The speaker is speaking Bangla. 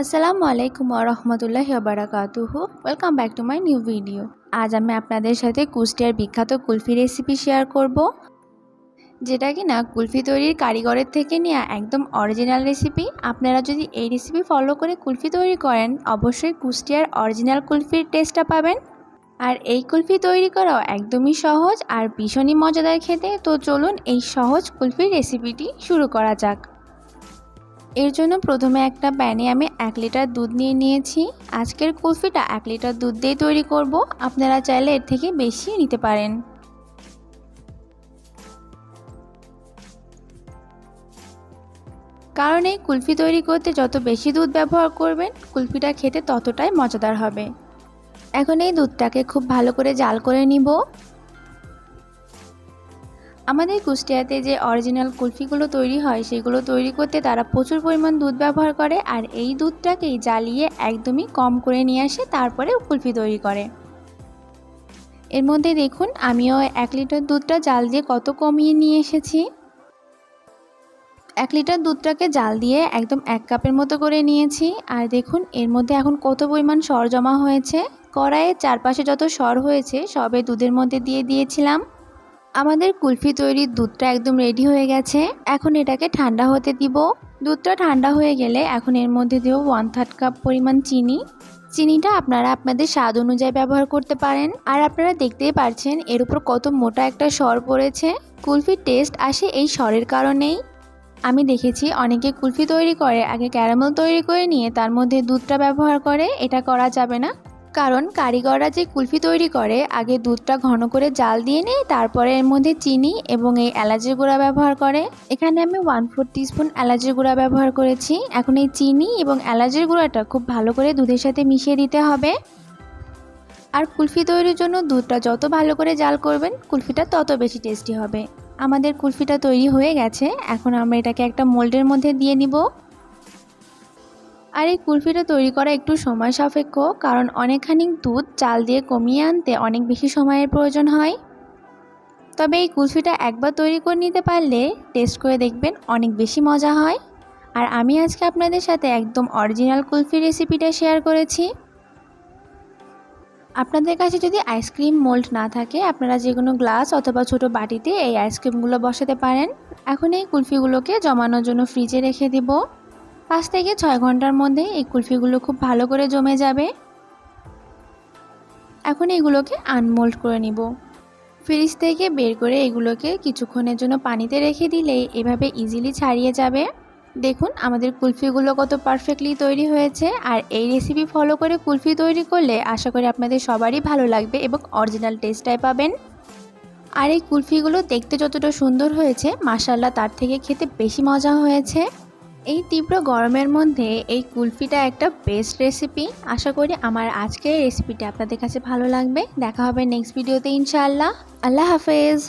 আসসালামু আলাইকুম রহমতুল্লাহ বারাকাতুহু। Welcome back to my new video আজ আমি আপনাদের সাথে কুষ্টিয়ার বিখ্যাত কুলফি রেসিপি শেয়ার করব, যেটা কি না কুলফি তৈরির কারিগরের থেকে নেওয়া একদম অরিজিনাল রেসিপি আপনারা যদি এই রেসিপি ফলো করে কুলফি তৈরি করেন, অবশ্যই কুষ্টিয়ার অরিজিনাল কুলফির টেস্টটা পাবেন। আর এই কুলফি তৈরি করাও একদমই সহজ আর ভীষণই মজাদার খেতে। তো চলুন এই সহজ কুলফির রেসিপিটি শুরু করা যাক। এর জন্য প্রথমে একটা প্যানে আমি এক লিটার দুধ নিয়ে নিয়েছি। আজকের কুলফিটা এক লিটার দুধ দিয়ে তৈরি করব। আপনারা চাইলে এর থেকে বেশি নিতে পারেন। কারণ এই কুলফি তৈরি করতে যত বেশি দুধ ব্যবহার করবেন, কুলফিটা খেতে ততটাই মজাদার হবে। এখন এই দুধটাকে খুব ভালো করে জাল করে নিব। আমাদের কুষ্টিয়াতে যে অরিজিনাল কুলফিগুলো তৈরি হয়, সেগুলো তৈরি করতে তারা প্রচুর পরিমাণ দুধ ব্যবহার করে আর এই দুধটাকেই জ্বালিয়ে একদমই কম করে নিয়ে আসে তারপরে কুলফি তৈরি করে। এর মধ্যে দেখুন, আমিও এক লিটার দুধটা জাল দিয়ে কত কমিয়ে নিয়ে এসেছি। এক লিটার দুধটাকে জাল দিয়ে একদম এক কাপের মতো করে নিয়েছি। আর দেখুন, এর মধ্যে এখন কত পরিমাণ সর জমা হয়েছে। কড়াইয়ের চারপাশে যত সর হয়েছে, সবে দুধের মধ্যে দিয়ে দিয়েছিলাম। আমাদের কুলফি তৈরির দুধটা একদম রেডি হয়ে গেছে। এখন এটাকে ঠান্ডা হতে দিব। দুধটা ঠান্ডা হয়ে গেলে এখন এর মধ্যে দেব ওয়ান থার্ড কাপ পরিমাণ চিনি। চিনিটা আপনারা আপনাদের স্বাদ অনুযায়ী ব্যবহার করতে পারেন। আর আপনারা দেখতেই পারছেন এর উপর কত মোটা একটা স্বর পড়েছে। কুলফির টেস্ট আসে এই স্বরের কারণেই। আমি দেখেছি অনেকে কুলফি তৈরি করে, আগে ক্যারামেল তৈরি করে নিয়ে তার মধ্যে দুধটা ব্যবহার করে। এটা করা যাবে না। কারণ কারিগররা যে কুলফি তৈরি করে, আগে দুধটা ঘন করে জাল দিয়ে নেয় তারপরে এর মধ্যে চিনি এবং এই এলাচের গুঁড়া ব্যবহার করে। এখানে আমি ওয়ান ফোর টিস্পুন এলাচের গুঁড়া ব্যবহার করেছি। এখন এই চিনি এবং এলাচের গুঁড়াটা খুব ভালো করে দুধের সাথে মিশিয়ে দিতে হবে। আর কুলফি তৈরির জন্য দুধটা যত ভালো করে জাল করবেন, কুলফিটা তত বেশি টেস্টি হবে। আমাদের কুলফিটা তৈরি হয়ে গেছে। এখন আমরা এটাকে একটা মোল্ডের মধ্যে দিয়ে নিব। আর এই কুলফিটা তৈরি করা একটু সময় সাপেক্ষ, কারণ অনেকখানি দুধ চাল দিয়ে কমিয়ে আনতে অনেক বেশি সময়ের প্রয়োজন হয়। তবে এই কুলফিটা একবার তৈরি করে নিতে পারলে টেস্ট করে দেখবেন অনেক বেশি মজা হয়। আর আমি আজকে আপনাদের সাথে একদম অরিজিনাল কুলফি রেসিপিটা শেয়ার করেছি। আপনাদের কাছে যদি আইসক্রিম মোল্ড না থাকে, আপনারা যে কোনো গ্লাস অথবা ছোট বাটিতে এই আইসক্রিমগুলো বসাতে পারেন। এখন এই কুলফিগুলোকে জমানোর জন্য ফ্রিজে রেখে দিব। পাঁচ থেকে ছয় ঘণ্টার মধ্যে এই কুলফিগুলো খুব ভালো করে জমে যাবে। এখন এগুলোকে আনমোল্ড করে নিব। ফ্রিজ থেকে বের করে এগুলোকে কিছুক্ষণের জন্য পানিতে রেখে দিলে এভাবে ইজিলি ছাড়িয়ে যাবে। দেখুন, আমাদের কুলফিগুলো কত পারফেক্টলি তৈরি হয়েছে আর এই রেসিপি ফলো করে কুলফি তৈরি করলে আশা করি আপনাদের সবারই ভালো লাগবে এবং অরিজিনাল টেস্টটাই পাবেন। আর এই কুলফিগুলো দেখতে যতটা সুন্দর হয়েছে মাসাল্লাহ তার থেকে খেতে বেশি মজা হয়েছে। এই তীব্র গরমের মধ্যে এই কুলফিটা একটা বেস্ট রেসিপি আশা করি আমার আজকের রেসিপিটা আপনাদের কাছে ভালো লাগবে। দেখা হবে নেক্সট ভিডিওতে ইনশাআল্লাহ। আল্লাহ হাফেজ।